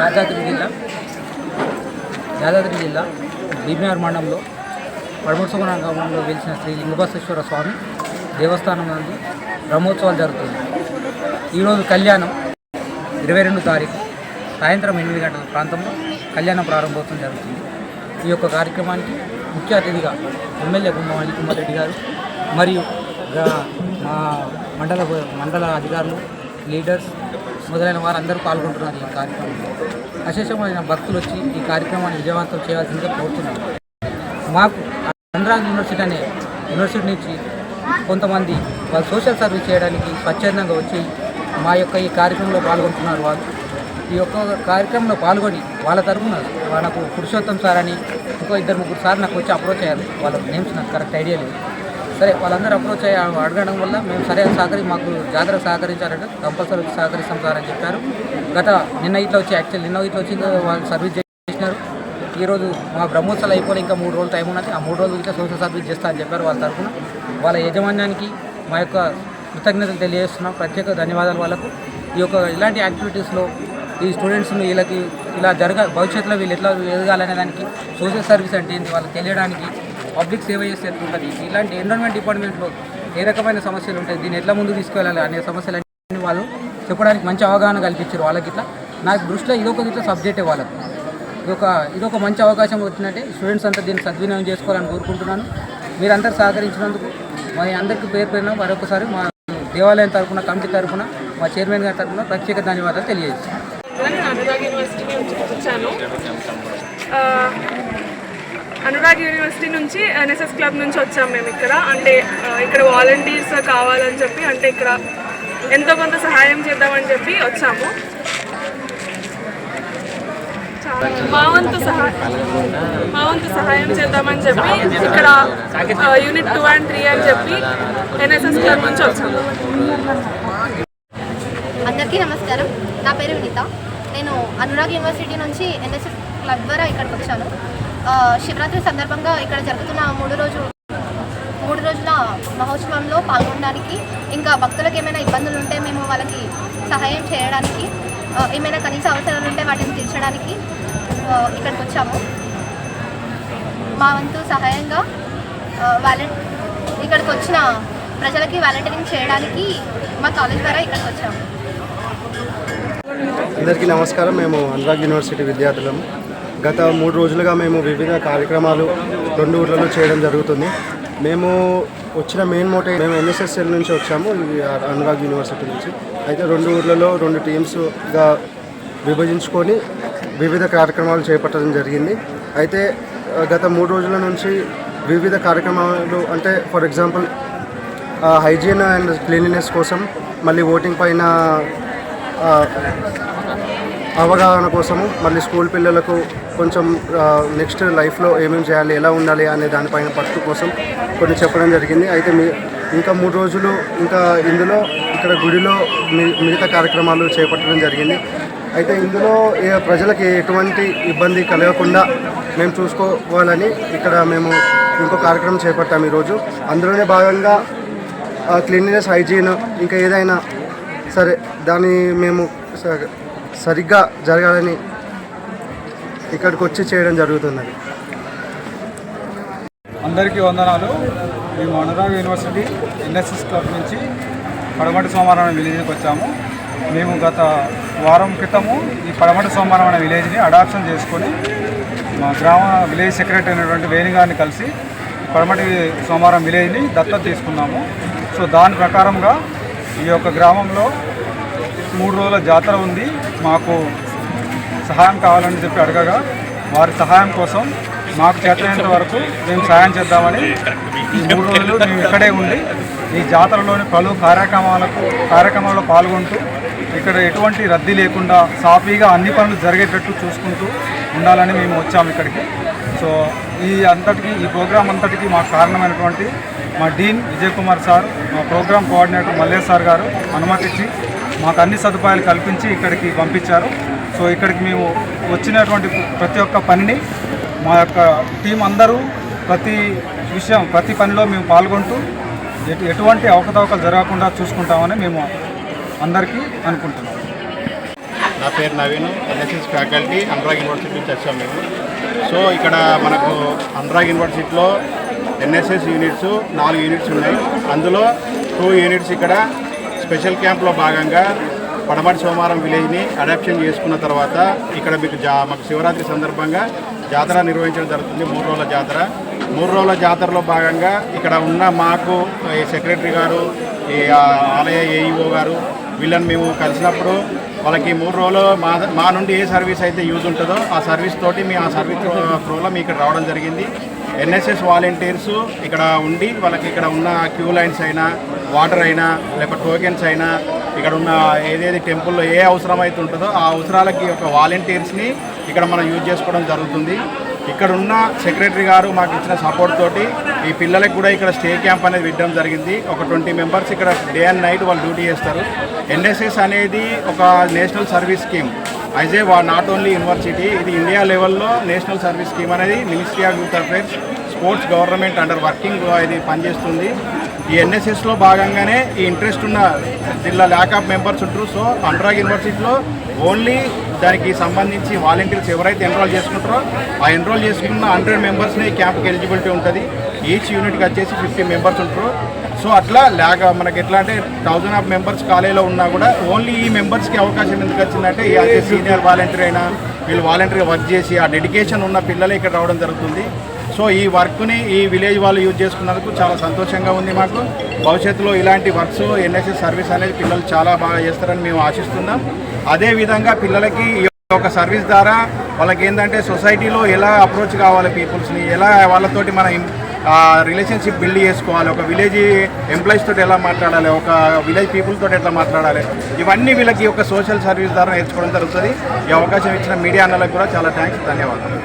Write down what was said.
యాదాద్రి జిల్లా. బీబీఆర్ మండలంలో పడమూసమన గ్రామంలో వెలిసిన శ్రీ లింగబసేశ్వర స్వామి దేవస్థానం నందు బ్రహ్మోత్సవాలు జరుగుతుంది ఈరోజు కళ్యాణం ఇరవై రెండు తారీఖు సాయంత్రం ఎనిమిది గంటల ప్రాంతంలో కళ్యాణం ప్రారంభోత్సవం జరుగుతుంది. ఈ యొక్క కార్యక్రమానికి ముఖ్య అతిథిగా ఎమ్మెల్యే గుమ్మవాణి అనిల్ గారు మరియు మా మండల మండల అధికారులు లీడర్స్ మొదలైన వారందరూ పాల్గొంటున్నారు ఈ కార్యక్రమంలో. అశేషమైన భక్తులు వచ్చి ఈ కార్యక్రమాన్ని విజయవంతం చేయాల్సిందిగా కోరుతున్నాను మాకు అనురాగ్ యూనివర్సిటీ అనే యూనివర్సిటీ నుంచి కొంతమంది వాళ్ళు సోషల్ సర్వీస్ చేయడానికి స్వచ్ఛందంగా వచ్చి మా యొక్క ఈ కార్యక్రమంలో పాల్గొంటున్నారు వాళ్ళు. ఈ యొక్క కార్యక్రమంలో పాల్గొని వాళ్ళ తరఫున నాకు పురుషోత్తం సార్ అని ఇంకో ఇద్దరు ముగ్గురు సార్ నాకు వచ్చి అప్రోచ్ అయ్యారు. వాళ్ళ నేమ్స్ నాకు కరెక్ట్ ఐడియా లేదు. సరే వాళ్ళందరూ అప్రోచ్ అయ్యి అడగడం వల్ల మేము సరే సహకరి మాకు జాగ్రత్త సహకరించారంటే కంపల్సరీ సహకరిస్తాం సార్ అని చెప్పారు. గత నిన్న ఇట్లా వచ్చి యాక్చువల్ నిన్న ఇట్లా వచ్చి వాళ్ళు సర్వీస్ చేసినారు. ఈరోజు మా బ్రహ్మోత్సవాలు అయిపోయి ఇంకా మూడు రోజులు టైం ఉన్నది. ఆ మూడు రోజులు ఇంకా సోషల్ సర్వీస్ చేస్తా అని చెప్పారు వాళ్ళ తరఫున. వాళ్ళ యజమాన్యానికి మా యొక్క కృతజ్ఞతలు తెలియజేస్తున్నాం. ప్రత్యేక ధన్యవాదాలు వాళ్ళకు. ఈ యొక్క ఇలాంటి యాక్టివిటీస్లో ఈ స్టూడెంట్స్ని వీళ్ళకి ఇలా జరగ భవిష్యత్తులో వీళ్ళు ఎట్లా ఎదగాలనే దానికి సోషల్ సర్వీస్ అంటే ఏంటి వాళ్ళకి తెలియడానికి పబ్లిక్ సేవ చేస్తే ఉంటుంది. ఇలాంటి ఎన్విరాన్మెంట్ డిపార్ట్మెంట్లో ఏ రకమైన సమస్యలు ఉంటాయి? దీన్ని ఎట్లా ముందు తీసుకెళ్ళాలి అనే సమస్యలన్నీ వాళ్ళు చెప్పడానికి మంచి అవగాహన కల్పించారు వాళ్ళకి ఇట్లా. నాకు దృష్టిలో ఇదొక ఇట్లా సబ్జెక్టే వాళ్ళకు. ఇదొక ఇదొక మంచి అవకాశం వచ్చినట్టే స్టూడెంట్స్ అంతా దీన్ని సద్వినియోగం చేసుకోవాలని కోరుకుంటున్నాను. మీరందరూ సహకరించినందుకు మా అందరికీ పేరు పేరున మరొకసారి మా దేవాలయం తరఫున కమిటీ తరఫున మా చైర్మన్ గారి తరఫున ప్రత్యేక ధన్యవాదాలు తెలియజేస్తాను అనురాగ్ యూనివర్సిటీ నుంచి ఎన్ఎస్ఎస్ క్లబ్ నుంచి వచ్చాం మేము ఇక్కడ. అంటే ఇక్కడ వాలంటీర్స్ కావాలని చెప్పి అంటే ఇక్కడ ఎంతో కొంత సహాయం చేద్దామని చెప్పి వచ్చాము. మా వంతు సహాయం. మా వంతు సహాయం చేద్దామని చెప్పి ఇక్కడ యూనిట్ టూ అండ్ త్రీ అని చెప్పి ఎన్ఎస్ఎస్ క్లబ్ నుంచి వచ్చాము. అందరికీ నమస్కారం. నా పేరు వినీత. నేను అనురాగ్ యూనివర్సిటీ నుంచి ఎన్ఎస్ఎస్ క్లబ్ ద్వారా ఇక్కడికి వచ్చాను. శివరాత్రి సందర్భంగా ఇక్కడ జరుగుతున్న మూడు రోజు మూడు రోజుల మహోత్సవంలో పాల్గొనడానికి ఇంకా భక్తులకు ఏమైనా ఇబ్బందులు ఉంటే మేము వాళ్ళకి సహాయం చేయడానికి ఏమైనా కనీస అవసరాలు ఉంటే వాటిని తీర్చడానికి ఇక్కడికి వచ్చాము. మా వంతు సహాయంగా వాలంటీ ఇక్కడికి వచ్చిన ప్రజలకి వాలంటీరింగ్ చేయడానికి మా కాలేజ్ ద్వారా ఇక్కడికి వచ్చాము. అందరికీ నమస్కారం. మేము అనురాగ్ యూనివర్సిటీ విద్యార్థులము గత మూడు రోజులుగా మేము వివిధ కార్యక్రమాలు రెండు ఊర్లలో చేయడం జరుగుతుంది. మేము వచ్చిన మెయిన్ మోటివ్ మేము ఎన్ఎస్ఎస్ఎల్ నుంచి వచ్చాము అనురాగ్ యూనివర్సిటీ నుంచి. అయితే రెండు ఊర్లలో రెండు టీమ్స్గా విభజించుకొని వివిధ కార్యక్రమాలు చేపట్టడం జరిగింది. అయితే గత మూడు రోజుల నుంచి వివిధ కార్యక్రమాలు అంటే for example hygiene and cleanliness కోసం మళ్ళీ ఓటింగ్ పైన అవగాహన కోసము మళ్ళీ స్కూల్ పిల్లలకు కొంచెం నెక్స్ట్ లైఫ్లో ఏమేమి చేయాలి ఎలా ఉండాలి అనే దానిపైన పట్టు కోసం కొన్ని చెప్పడం జరిగింది. అయితే మీ ఇంకా మూడు రోజులు ఇంకా ఇందులో ఇక్కడ గుడిలో మి- మిగతా కార్యక్రమాలు చేపట్టడం జరిగింది. అయితే ఇందులో ప్రజలకి ఎటువంటి ఇబ్బంది కలగకుండా మేము చూసుకోవాలని ఇక్కడ మేము ఇంకో కార్యక్రమం చేపట్టాము ఈరోజు. అందులోనే భాగంగా క్లీన్లీనెస్ హైజీన్ ఇంకా ఏదైనా సరే దాన్ని మేము సరిగ్గా జరగాలని ఇక్కడికి వచ్చి చేయడం జరుగుతున్నది. అందరికీ వందనాలు. మేము అనురాగ్ యూనివర్సిటీ ఎన్ఎస్ఎస్ క్లబ్ నుంచి పడమటి సోమవారం అనే విలేజ్కి వచ్చాము. మేము గత వారం క్రితము ఈ పడమటి సోమవారం అనే విలేజ్ని అడాప్షన్ చేసుకొని మా గ్రామ విలేజ్ సెక్రటరీ అయినటువంటి వేణుగారిని కలిసి పడమటి సోమవారం విలేజ్ని దత్తత తీసుకున్నాము. సో దాని ప్రకారంగా ఈ యొక్క గ్రామంలో మూడు రోజుల జాతర ఉంది. మాకు సహాయం కావాలని చెప్పి అడగగా వారి సహాయం కోసం మాకు చేతనైనంత వరకు మేము సహాయం చేద్దామని ఈ మూడు రోజులు మేము ఇక్కడే ఉండి ఈ జాతరలోని పలు కార్యక్రమాలకు కార్యక్రమాల్లో పాల్గొంటూ ఇక్కడ ఎటువంటి రద్దీ లేకుండా సాఫీగా అన్ని పనులు జరిగేటట్టు చూసుకుంటూ ఉండాలని మేము వచ్చాము ఇక్కడికి. సో ఈ అంతటికి ఈ ప్రోగ్రాం అంతటికి మాకు కారణమైనటువంటి మా డీన్ విజయ్ కుమార్ సార్ మా program coordinator Mallesh sir garu అనుమతించి మాకు అన్ని సదుపాయాలు కల్పించి ఇక్కడికి పంపించారు. సో ఇక్కడికి మేము వచ్చినటువంటి ప్రతి ఒక్క పనిని మా యొక్క టీం అందరూ ప్రతి విషయం ప్రతి పనిలో మేము పాల్గొంటూ ఎటు ఎటువంటి అవకతవకలు జరగకుండా చూసుకుంటామని మేము అందరికీ అనుకుంటున్నాం. నా పేరు Naveen NSS faculty Anurag university నుంచి వచ్చాం మేము. సో ఇక్కడ మనకు అనురాగ్ యూనివర్సిటీలో ఎన్ఎస్ఎస్ యూనిట్స్ నాలుగు యూనిట్స్ ఉన్నాయి. అందులో టూ యూనిట్స్ ఇక్కడ స్పెషల్ క్యాంప్లో భాగంగా పడమటి సోమవారం విలేజ్ని అడాప్షన్ చేసుకున్న తర్వాత ఇక్కడ మీకు జా మాకు శివరాత్రి సందర్భంగా జాతర నిర్వహించడం జరుగుతుంది మూడు రోజుల జాతర. మూడు రోజుల జాతరలో భాగంగా ఇక్కడ ఉన్న మాకు ఈ సెక్రటరీ గారు ఈ ఆలయ ఏఈఓ గారు వీళ్ళని మేము కలిసినప్పుడు వాళ్ళకి మూడు రోజులు మా మా నుండి ఏ సర్వీస్ అయితే యూజ్ ఉంటుందో ఆ సర్వీస్ తోటి మీ ఆ సర్వీస్ త్రోలో మీ ఇక్కడ రావడం జరిగింది. ఎన్ఎస్ఎస్ వాలంటీర్స్ ఇక్కడ ఉండి వాళ్ళకి ఇక్కడ ఉన్న క్యూ లైన్స్ అయినా వాటర్ అయినా లేకపోతే టోకెన్స్ అయినా ఇక్కడ ఉన్న ఏదేది టెంపుల్లో ఏ అవసరం అయితే ఉంటుందో ఆ అవసరాలకి ఒక వాలంటీర్స్ని ఇక్కడ మనం యూజ్ చేసుకోవడం జరుగుతుంది. ఇక్కడ ఉన్న సెక్రటరీ గారు మాకు ఇచ్చిన సపోర్ట్ తోటి ఈ పిల్లలకు కూడా ఇక్కడ స్టే క్యాంప్ అనేది పెట్టడం జరిగింది. ఒక ట్వంటీ మెంబర్స్ ఇక్కడ డే అండ్ నైట్ వాళ్ళు డ్యూటీ చేస్తారు. ఎన్ఎస్ఎస్ అనేది ఒక నేషనల్ సర్వీస్ స్కీమ్. ఐజే వా నాట్ ఓన్లీ యూనివర్సిటీ ఇది ఇండియా లెవెల్లో నేషనల్ సర్వీస్ స్కీమ్ అనేది ministry of youth affairs sports government under working ఇది పనిచేస్తుంది. ఈ ఎన్ఎస్ఎస్లో భాగంగానే ఈ ఇంట్రెస్ట్ ఉన్న జిల్లా ల్యాక్ ఆఫ్ మెంబర్స్ ఉంటారు. సో అనురాగ్ యూనివర్సిటీలో ఓన్లీ దానికి సంబంధించి వాలంటీర్స్ ఎవరైతే ఎన్రోల్ చేసుకుంటారో ఆ ఎన్రోల్ చేసుకున్న హండ్రెడ్ మెంబర్స్ని ఈ క్యాంప్కి ఎలిజిబిలిటీ ఉంటుంది. ఈచ్ యూనిట్కి వచ్చేసి ఫిఫ్టీ మెంబర్స్ ఉంటారు. సో అట్లా ల్యాక్ మనకి ఎట్లా అంటే థౌజండ్ ఆఫ్ మెంబర్స్ కాలేజీలో ఉన్నా కూడా ఓన్లీ ఈ మెంబర్స్కి అవకాశం ఎందుకు వచ్చిందంటే సీనియర్ వాలంటీర్ అయినా వీళ్ళు వాలంటీర్గా వర్క్ చేసి ఆ డెడికేషన్ ఉన్న పిల్లలే ఇక్కడ రావడం జరుగుతుంది. సో ఈ వర్క్ని ఈ విలేజ్ వాళ్ళు యూజ్ చేసుకున్నందుకు చాలా సంతోషంగా ఉంది మాకు. భవిష్యత్తులో ఇలాంటి వర్క్స్ ఎన్ఎస్ఎస్ సర్వీస్ అనేది పిల్లలు చాలా బాగా చేస్తారని మేము ఆశిస్తున్నాం. అదేవిధంగా పిల్లలకి ఈ ఒక సర్వీస్ ద్వారా వాళ్ళకి ఏంటంటే సొసైటీలో ఎలా అప్రోచ్ కావాలి పీపుల్స్ని ఎలా వాళ్ళతోటి మన రిలేషన్షిప్ బిల్డ్ చేసుకోవాలి ఒక విలేజ్ ఎంప్లాయీస్ తోటి ఎలా మాట్లాడాలి ఒక విలేజ్ పీపుల్ తోటి ఎట్లా మాట్లాడాలి ఇవన్నీ వీళ్ళకి ఒక సోషల్ సర్వీస్ ద్వారా నేర్చుకోవడం జరుగుతుంది. ఈ అవకాశం ఇచ్చిన మీడియా అన్నలకు కూడా చాలా థ్యాంక్స్ ధన్యవాదాలు.